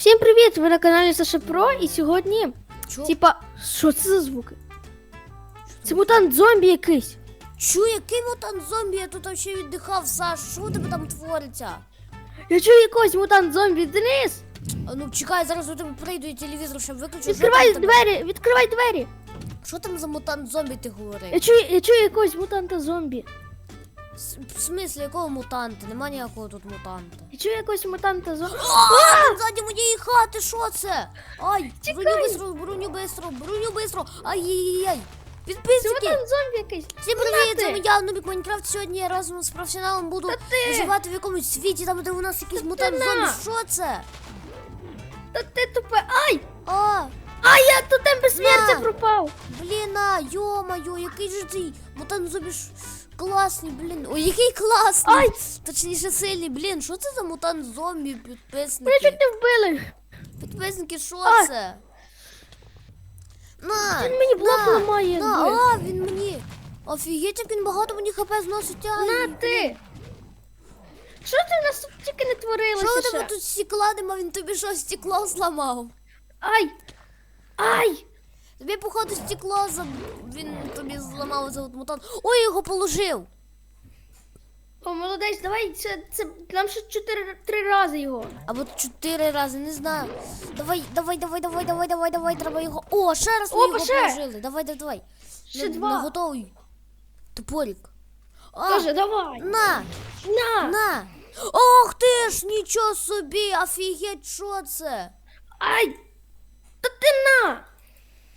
Всім привіт! Ви на каналі Саша Про і сьогодні, Чо? типа, що це за звуки? Це мутант зомбі якийсь. Чу, який мутант зомбі? Я тут ще віддихав, Саш. Що у тебе там твориться? Я чую якогось мутант зомбі. Денис! А ну чекай, зараз у тебе прийду і телевізор ще виключу. Відкривай там, двері! Відкривай двері! що там за мутант зомбі ти Я говорив? чую, я чую якогось мутанта зомбі. В смислі, якого мутанта? Нема ніякого тут мутанта. Я чую якогось мутанта. А, ззаді моєї хати, що це? Ай, Чекай. броню бистро, броню бистро, броню бистро. Ай-яй-яй. Це Підписчики. мутант зомбі якийсь. Всім привіт, вами я, Нубік Майнкрафт. Сьогодні я разом з професіоналом буду ти. виживати в якомусь світі, там де у нас якийсь мутант зомбі. Що це? Та ти тупе. Ай! А, А я тут там безсмертя На. пропав. блін, а, йо-моє, який же ти мутант зомбі класний, блін. Ой, який класний. Ай! Точніше сильний, блін, що це за мутант зомбі, Мене підписники? чуть не вбили. Підписники, що це? На, Він мені блок на, ламає. на, злий. а, він мені. Офігеть, як він багато мені хп зносить. Ай, На ти! Що ти у нас тут тільки не Що у творилося? тебе ще? тут стекла нема, він тобі що стекло зламав? Ай! Ай! Тобі, походу, стекло за... він тобі зламав за мутант. Ой, його положив. О, молодець, давай це, це нам ще чотири три рази його. Або чотири рази, не знаю. Давай, давай, давай, давай, давай, давай, давай, треба його. О, ще раз ми Опа, його ще. положили. Давай, давай, давай. Ще На- два. На готовий. Топорик. А, Тоже, давай. на, На! на. Ох ти ж, нічого собі, офігеть, що це? Ай! Та ти на!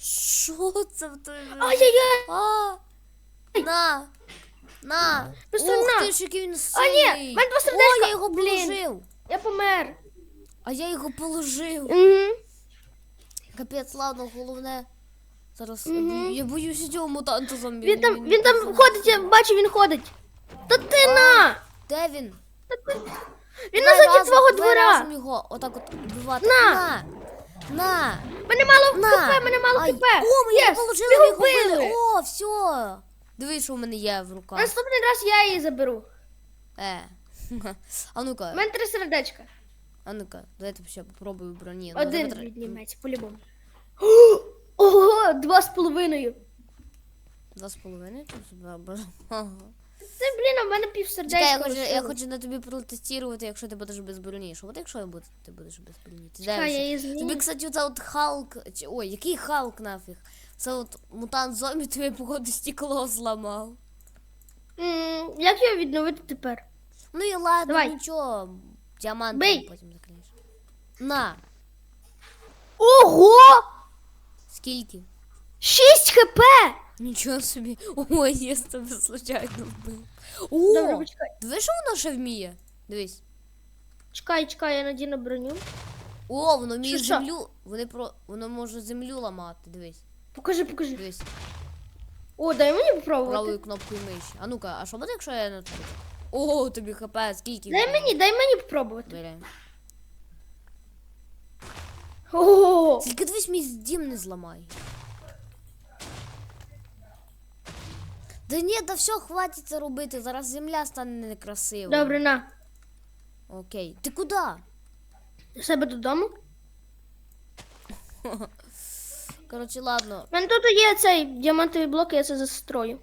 Що це в тебе? Ай-яй-яй! А, на, на. Просто Ух на. ти ж, який він А, сильний. ні, мене два О, сердечка. я його Блін. положив. Я помер. А я його положив. Угу. Капець, ладно, головне. Зараз Мгм. я боюся цього мутанта зомбі. Він там, він там ходить, я бачу, він ходить. Та ти на! Де він? Він Давай назаді разом, твого давай двора. разом його отак от вбивати. На. На! На! Мене мало На! хп, мене мало Ай. хп. О, мені Єс, положили, ми ми вбили. О, все. Дивись, що в мене є в руках. Наступний раз я її заберу. Е. А У ну-ка, мене три сердечка. а ну-ка, давайте ще попробую броні. Ну, Один давай- відніметься, по-любому. Ого, два з половиною. Два з половиною? Два, бо- Ага. Це, блін, в мене пів Чекай, я хочу, я лишилось. хочу на тобі протестувати, якщо ти будеш без броні. Що от якщо я буду, ти будеш без броні? Ти Чекай, я її Тобі, кстати, оце от Халк. чи- Ой, який Халк нафіг? Це от мутант зомбі тобі, походу, стекло зламав. М, Як його відновити тепер? Ну і ладно, Давай. нічого. Діамант Бий. потім закриєш. На, Ого! скільки? 6 хп! Нічого собі. Ой, я з тебе случайно вбив. Добре, О, почекай. дивись, що воно ще вміє? Дивись. Чекай, чекай, я надіну броню. О, воно вміє Що, що? землю. Вони про. Воно може землю ламати. Дивись. Покажи, покажи. Дивись. О, дай мені попробувати. Правою кнопкою миші. А ну-ка, а що буде, якщо я на тобі? О, тобі хп, скільки? Дай мені, дай мені попробувати. Бери. Ого! Тільки дивись, мій дім не зламай. Да ні, да все, хватить це робити. Зараз земля стане некрасивою. Добре, на. Окей. Ти куди? До себе додому. Коротше, ладно. У мене тут є цей діамантовий блок, я це застрою.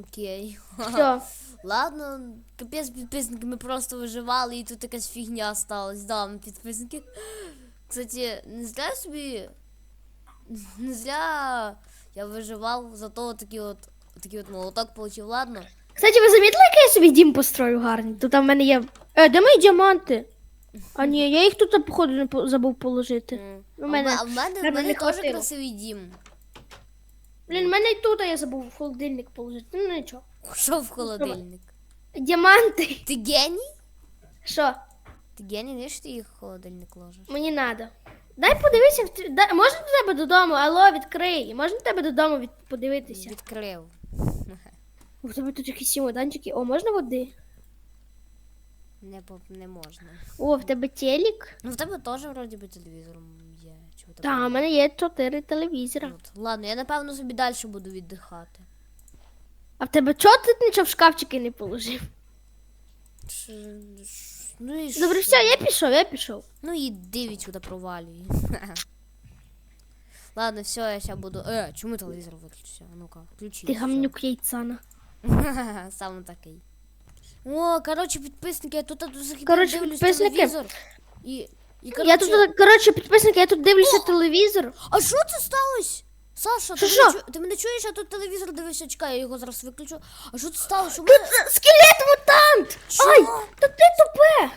Окей. Все. Ладно, капець підписники, ми просто виживали і тут якась фігня сталась. Да, ми підписники. Кстати, не зря собі. Не зря я виживав, зато такий от такий от молоток получив. Ладно. Кстати, ви замітили, як я собі дім построю гарний? Тут там в мене є. Е, де мої діаманти? А ні, я їх тут, походу, не по- забув положити. М. У А в мене мене, а в мене, в мене не теж хватило. красивий дім. Блін, в мене і тут я забув в холодильник положити. Ну нічого. Що в холодильник? Діаманти. Ти геній? Що? Ти геній, не ж ти їх в холодильник ложиш? Мені надо. Дай подивися, в т- дай, можна до тебе додому? Алло, відкрий. Можна до тебе додому від... подивитися? Відкрив. У тебе тут якісь чемоданчики. О, можна води? Не, не можна. О, в тебе телек? Ну в тебе теж вроді би телевізором є. Чого ти Так, у мене є чотири телевізора. От. Ладно, я напевно собі далі буду віддихати. А в тебе чого ти нічого в шкафчики не положив? Ш- ш- Ну і Добре, все, я пішов, я пішов. Ну і диві сюди провалює. Ладно, все, я сейчас буду. Е, чому телевізор виключився? Ну-ка, включи. Ти гамнюк яйцана. Саме такий. О, коротше, підписники, я тут захотів Коротше, дивлюсь підписники. телевізор. І, і Я тут, коротше, підписники, я тут дивлюся телевізор. А що це сталося? Саша, ти Що, мене, що? чу... ти мене чуєш, я тут телевізор дивився, чекай, я його зараз виключу. А що це сталося? У мене Скелет мутант! Що? Ай, та ти тупе!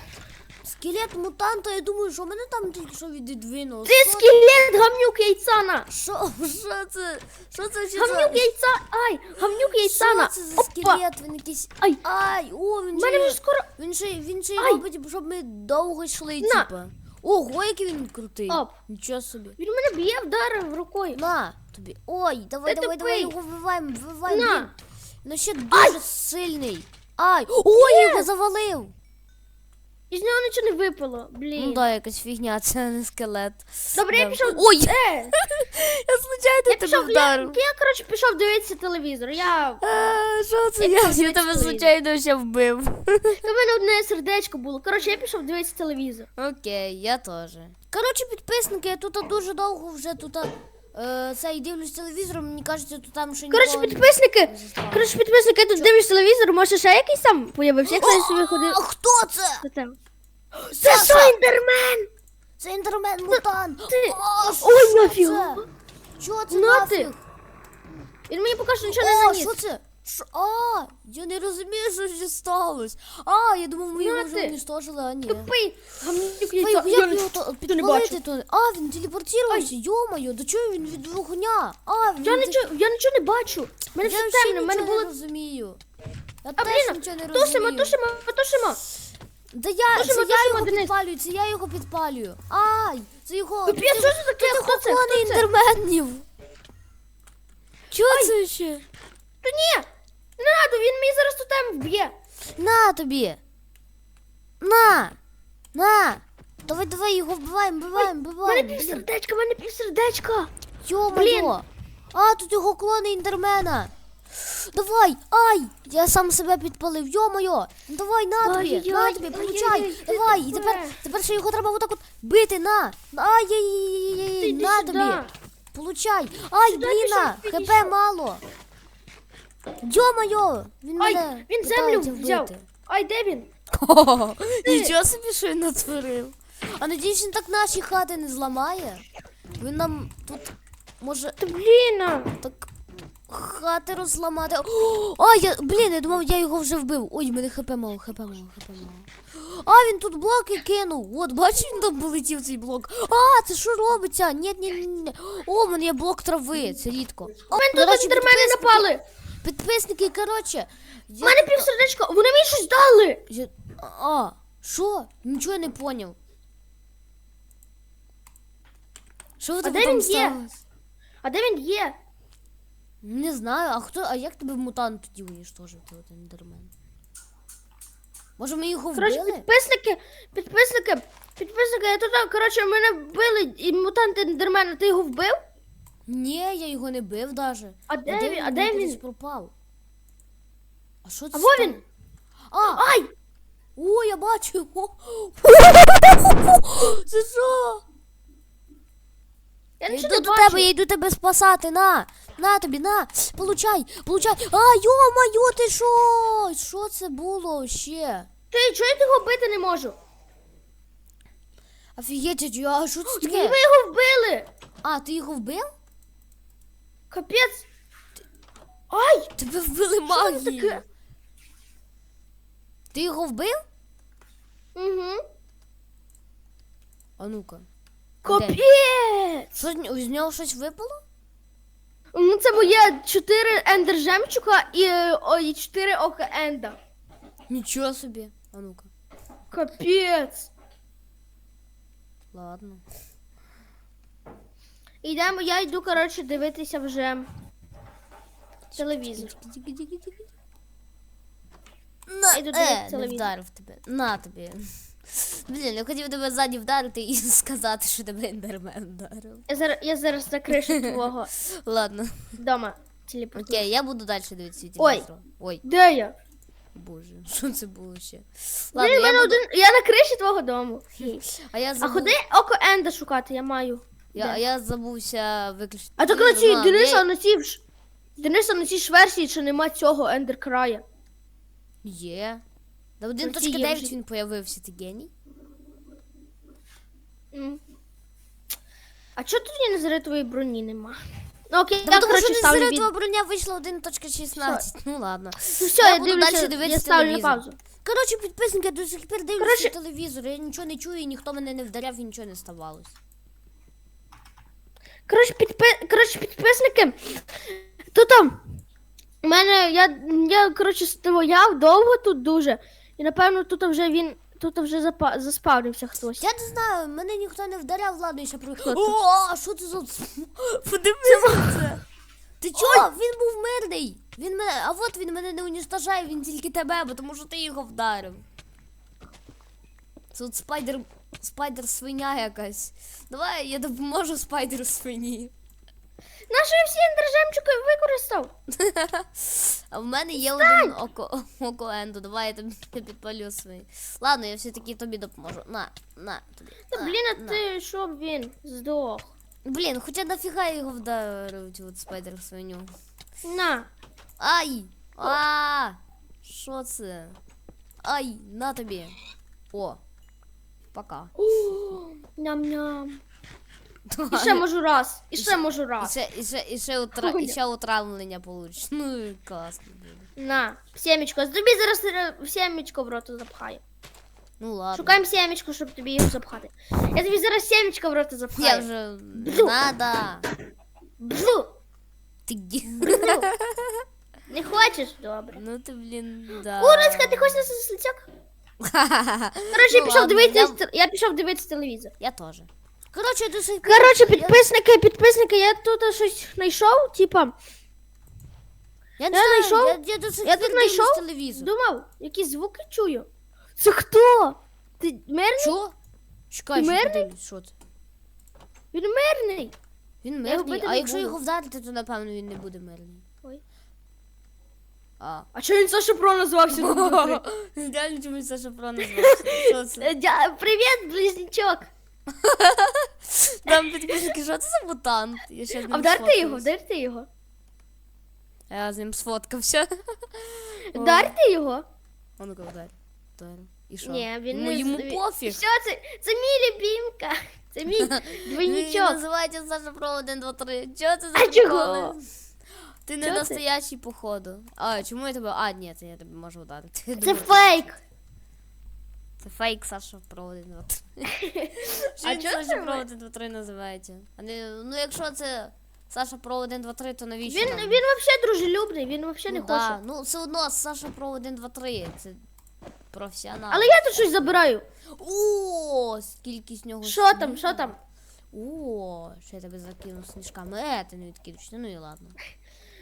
скелет мутанта, я думаю, що мене там тільки що віддвинуло. Ти скелет гамнюк яйцана! Що? Що це? Що це ще Гамнюк за... яйца! Ай, гамнюк яйцана! Що це за Опа! скелет? Він якийсь... Ай, Ай, о, він мене же... вже скоро... Він ще, він ще й Ай. робить, щоб ми довго йшли, На. типа. Ого, який він крутий. Оп. Нічого собі. Він мене б'є, вдарив рукою. На, тобі. Ой, давай, Ти давай, давай, тупий. його вбиваємо, вбиваємо. На. блін. Ну ще дуже сильний. Ай, ой, я його завалив. Із нього нічого не випало, блін. Ну да, якась фігня, це не скелет. Добре, я Да. пішов. Ой, Е, я случайно я тебе пішов, я, вдарив. я, коротше, пішов дивитися телевізор. Я... А, Що це? Я Я, пішов я тебе дивитися случайно ще вбив. У мене одне сердечко було. Коротше, я пішов дивитися телевізор. Окей, я теж. Коротше, підписники, я тут дуже довго вже тут е, це і дивлюсь телевізор, мені кажеться, то там ще Коротше, нікого не- підписники, не застало. коротше, підписники, тут дивлюсь телевізор, може ще якийсь там появився, як хтось собі ходив. А хто це? Це там? Це Саша! Слендермен! Це інтермен мутант. ти- Ой, нафіг. це? Що це На ти. нафіг? Він мені поки що нічого не О, заніс. що це? Що? А, я не розумію, що ще сталося. А, я думав, ми його вже уничтожили, а ні. Тупий, гамнюк Ой, яйця. як Я не- його то, не підпалити бачу. то? А, він телепортувався, йо-моє, до чого він від вогня? А, він Я від- нічого, я нічого не бачу. У мене Я все взагалі темно, в мене нічого було... не розумію. Я А, теж блін, нічого не тушимо, розумію. тушимо, тушимо. Да я, тушимо, це я тушимо, його Денис. підпалюю, це я його підпалюю. Ай, це його... Капець, що це таке? Хто це? Хто це? інтерменів. Чого це ще? Та ні, не надо, він мені зараз тут там вб'є. На тобі. На. На. Давай, давай, його вбиваємо, вбиваємо, У мене вбиваємо. Блін. у мене пів сердечка. Йо-моє. Блін. А, тут його клони інтермена. Давай, ай! Я сам себе підпалив, йо-моє! Ну Давай, на тобі, Ай-яй-яй, на тобі, получай! ай-яй-яй, Давай, і тепер, тепер ще його треба отак от бити, на! Ай-яй-яй-яй, Іди на сюди. тобі! Получай! Ай, Сюди пішов, ХП підійшов. мало! Йо-моє! Він Ай, мене він землю питається взяв. вбити. Ай, де він? Нічого собі, що він натворив. А надіюсь, він так наші хати не зламає. Він нам тут може Та блін. а. так хати розламати. О, а, я, блін, я думав, я його вже вбив. Ой, в мене хп мало, хп мало, хп мало. А, він тут блоки кинув. От, бачиш, він там полетів цей блок. А, це що робиться? Ні, ні, ні. О, в мене є блок трави, це рідко. У мене До тут речі, ендермени підписники- напали. Підписники, коротше. У Я... мене пів сердечка, вони мені щось дали. я- А, що? Нічого не поняв. Що в А де там він є? сталося? А де він є? Не знаю, а хто, а як тебе мутант тоді уніштожив, той ендермен? Може ми його вбили? підписники, підписники, підписники, я тут, коротше, мене вбили і мутант ендермена, ти його вбив? Ні, я його не бив даже. А де він? А де кудись він? пропав? А що це? А стало? він. А, Ай! о, я бачу його. Це що? Я Я нічого йду не до бачу. тебе, я йду тебе спасати, на. На тобі, на. Получай, получай. А, йо-моє, ти що? Що це було ще? Ти, чого я його бити не можу? Офігеть, а що це Ви таке? його вбили! А, ти його вбив? Капець! Ай! Тебе вбили таке? Ти його вбив? Угу. А ну-ка. Капець! Що з нього- щось випало? Ну це моє 4 ендер жемчуга і, ой, 4 ока енда. Нічого собі. А ну-ка. Капець! Ладно. Ідемо, я йду, коротше, дивитися вже телевізор. На, Йду е, дивитися не телевізор. вдарив тебе. На тобі. Блін, я хотів тебе ззаді вдарити і сказати, що тебе ендермен вдарив. Я зараз, я зараз за кришу твого Ладно. дома телепортую. Окей, я буду далі дивитися Ой. телевізор. Ой. Де я? Боже, що це було ще? Блін, Ладно, мене я, буду... один. Я на криші твого дому. а я А забув... ходи око Енда шукати, я маю. Я, Де? я забувся виключити. А так на цій телевізор, Дениса не- на цій ж. Дениса на цій ж версії, що нема цього Ендер края. Є. Ці є 1.9 вже. він появився, ти геній? А чого тоді незаритової броні нема? Ну окей, Та я тому що не ставлю зря від... броня вийшла 1.16. Ну ладно. Ну все, Я я, буду дивлюся, дальше дивитися я ставлю на телевізор. паузу. Коротше, підписники, я до сих пір дивлюся Коротше- телевізор, я нічого не чую, і ніхто мене не вдаряв і нічого не ставалось. Коротше, підпи... коротше, підписники. То там. У мене я, я коротше, стояв довго тут дуже. І напевно тут вже він. Тут вже запа... заспавнився хтось. Я не знаю, мене ніхто не вдаряв, ладно, ще про. Хто? О, а що це за. Подивися це. Ти чого? Він був мирний. Він мене. А от він мене не унічтожає, він тільки тебе, бо тому що ти його вдарив. Це от спайдер. Спайдер свиня якась. Давай я допоможу спайдеру свині. Наші всі ендержемчики використав. А в мене є один око, око Енду. Давай я тобі підпалю свої. Ладно, я все-таки тобі допоможу. На, на, тобі. Та блін, а на. ти щоб він здох. Блін, хоча нафіга я його вдарив, цю от спайдер свиню. На. Ай! А! Що це? Ай, на тобі. О. Пока. О, Ням-ням. І ще можу раз. І ще можу І раз. ще, і ще, і ще, утра... і ще утравлення получиш. Ну і класно буде. На. Сімечко. Тобі зараз е, сімечко в рота запхаю. Ну ладно. Шукаємо сімечко, щоб тобі його запхати. Я тобі зараз сімечко в рота Я запхаю. вже не Бзу. надо. Бжу. Ти гі- Бжу. Не хочеш? Добре. Ну ти, блін, да. Курочка, ти хочеш на слицяк? Коротше, я Ну пішов ладно, дивитися, я- я пішов дивитися телевізор. Я теж. Коротше, до сих пір. Коротше, я- підписники, підписники, я тут щось знайшов, типа, Я, не я знаю, знайшов- Я, я до сих я пір тут дивлюсь знайшов, телевізор. думав, якісь звуки чую. Це хто? Ти мирний? Що? Чекай, Ти що мирний? подивлюсь, що це? Він мирний. Він його мирний, бити а не якщо буду. його вдарити, то напевно він не буде мирний. А. А чого він Саша Про назвався? Реально чомусь Саша Про назвався. Що це? Е, дя- Привіт, близнячок. Там підписники, що це за мутант? Я ще А вдарте його, вдарте його. Я з ним сфоткався. Вдарте його. А ну-ка, вдарь. Вдарь. І що? Ні, він ну, не йому він- пофіг. Що це? Це мій любімка. Це мій Він двойничок. називається Саша Про 1, 2, 3. Чого це за А чого? приколи? Ти не Чого настоящий, походу. А, чому я тебе. А, ні, це я тебе можу вдарити. Я Це думаю, фейк. Це фейк Саша Про 1, 2, 3. Що А чого Саша це Про ви? 1, 2, 3 називається? А не, ну якщо це Саша Про 1, 2, 3, то навіщо Він, нам? він взагалі дружелюбний, він взагалі не ну, да. хоче. ну все одно Саша Про 1, 2, 3. Це професіонал. Але я тут щось забираю. О, скільки з нього. Що там, снігу. що там? О, що я тебе закину сніжками. Е, ти не відкидуєш. Ну і ладно.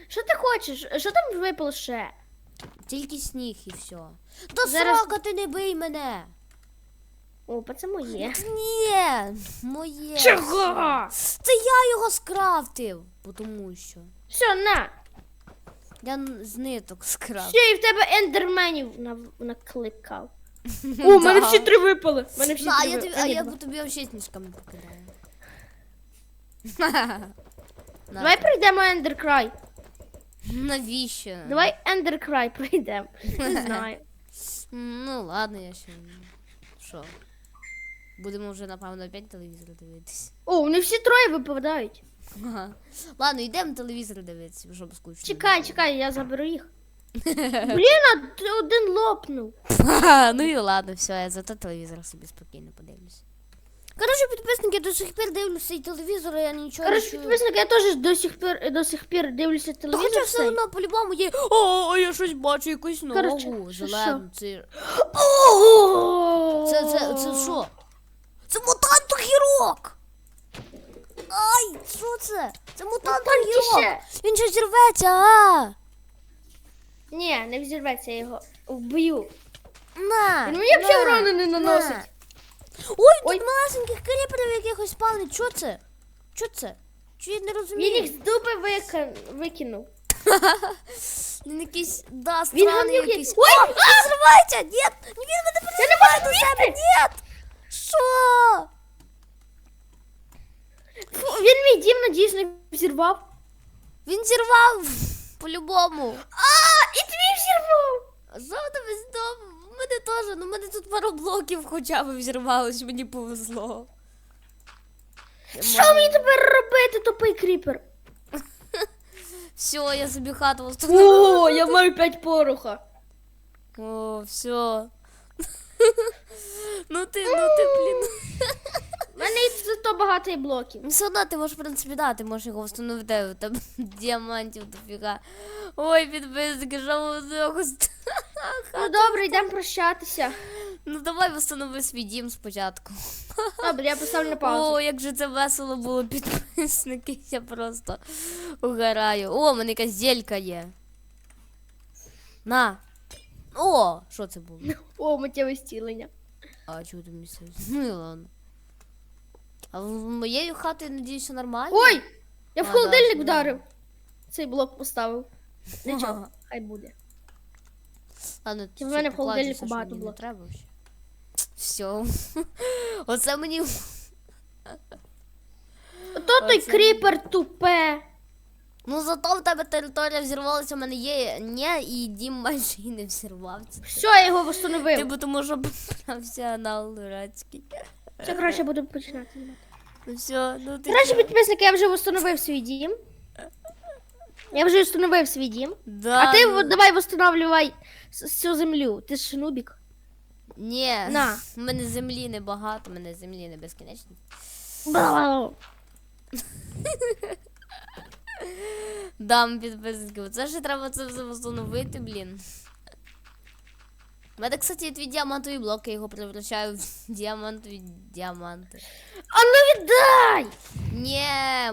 Що ти хочеш? Що там випало ще? Тільки сніг і все. Та Зараз- срака, ти не бий мене. О, це моє. Ні, моє. Чого? Це я його скрафтив. Бо Тому що. Все, на. Я н- з ниток скрафтив. Все, і в тебе ендерменів нав- накликав. О, в мене всі три випали. В мене всі Ну, а три я тобі, а, а я б тобі взагалі сніжками покидаю. На. Давай пройдемо ендеркрай. Навіщо? Давай ендеркрай пройдемо. Не знаю. Ну ладно, я ще. Що? Будемо вже, напевно, опять телевізор дивитись. О, вони всі троє випадають. Ага. Ладно, йдемо телевізор дивитися, щоб скучно. Чекай, чекай, я заберу їх. Блін, а один лопнув. Ну і ладно, все, я зато телевізор собі спокійно подивлюсь. Коротше, підписники до сих пір дивлюся і телевізор, я нічого Коротше, не чую. підписник, я теж до сих пір до сих пір дивлюся Та телевізор. хоча все цей. одно по-любому є. О, я щось бачу, якусь Коротше, ногу. що, Зелену. Це, О! це, це, це що? Це мутант огірок! Ай, що це? Це мутант огірок! Тише. Він щось зірветься, а! Ні, не взірветься я його. Вб'ю. На! Він мені взагалі урону не на. наносить. Ой, Ой. тут малесеньких кріперів якихось спавнить. Що це? Що це? Чи я не Він розумію? їх з дуби вика- викинув. Він якийсь, да, Він странний гамнюк якийсь. Ой! О, він зривається! Ні, він мене призиває до себе, ні! Що? Фу, він мій дім, надіюсь, не взірвав. Він зірвав по-любому. А, і твій взірвав. Що тебе з дому? Мене теж, ну в мене тут пару блоків хоча б взірвалось, мені повезло. Що мені тепер робити, тупий кріпер? Все, я собі хату встановила. О, я маю п'ять пороха. О, все. Ну ти, ну багато блоків. Ну, Все одно ти можеш, в принципі, да, ти можеш його встановити, у тебе діамантів дофіга. Ой, підписники, що ви. Ну добре, йдемо прощатися. Ну давай встанови свій дім спочатку. Добре, я поставлю на паузу. О, як же це весело було, підписники, я просто угораю. О, в мене якась зелька є. На. О, що це було? О, миттєве стілення. А чого ти місце? Ну і ладно. А в моєю хатою, надіюсь, все нормально? Ой! Я в А, холодильник да, вдарив. Цей блок поставив. Нічого, хай буде. Ладно, Ті в мене в холодильнику багато блоків. треба вже. Все. Оце мені. Ото той Оце. кріпер тупе. Ну зато в тебе територія взірвалася, в мене є ні, і дім майже і не взірвався. Все, я його Ти встановив. бо тому що поправся на дурацький. Все, краще буду починати. знімати. Ну все, ну ти. Краще чо? підписники, я вже встановив свій дім. Я вже встановив свій дім. Да, А ти ну, от давай встановлювай с- цю землю. Ти ж нубік. Ні, На. в мене землі небагато, в мене землі не безкінечно. Бла-бла-бла. Дам підписники. Оце ж треба це все встановити, блін. У мене, кстати, є твій діамантовий блок, я його превращаю в діамантові діаманти. А ну віддай! Ні,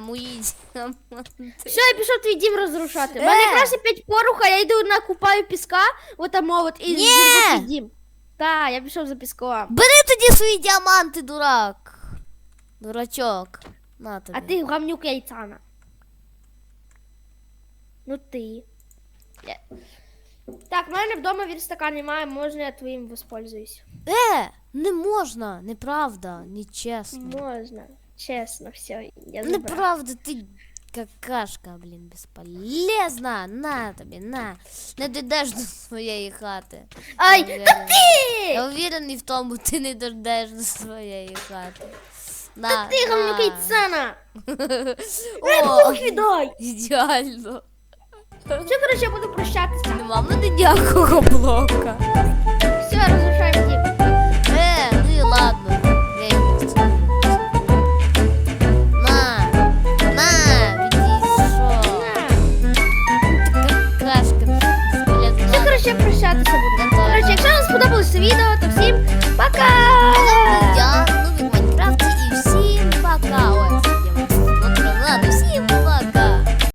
мої діаманти. Все, я пішов твій дім розрушати. У мене Е! якраз п'ять поруха, я йду накупаю піска, отам от, і Ні! зірву твій дім. Так, я пішов за піском. Бери тоді свої діаманти, дурак. Дурачок. На тобі. А ти гамнюк яйцана. Ну ти. Я- Так, в мене вдома верстака немає, можна я твоїм воспользуюсь. Е, не можна, неправда, нечесно. Можна. Чесно, все, я забрав. Неправда, ти какашка, блін, безполезна. На тобі, на. Не дійдеш до своєї хати. Ай, Я та уверена. ти! Я уверений в тому, ти не дійдеш до своєї хати. На, Ти гамнюк на. О, віддай! ідеально. Все, коротше, я буду прощатися. В мене ніякого блока. Все, розрушаємо дім. Е, ну і ладно. Я. На, на. Какашка, безполезна. Все, коротше, прощатися буду. Коротше, якщо вам сподобалось це відео, то всім пока! Я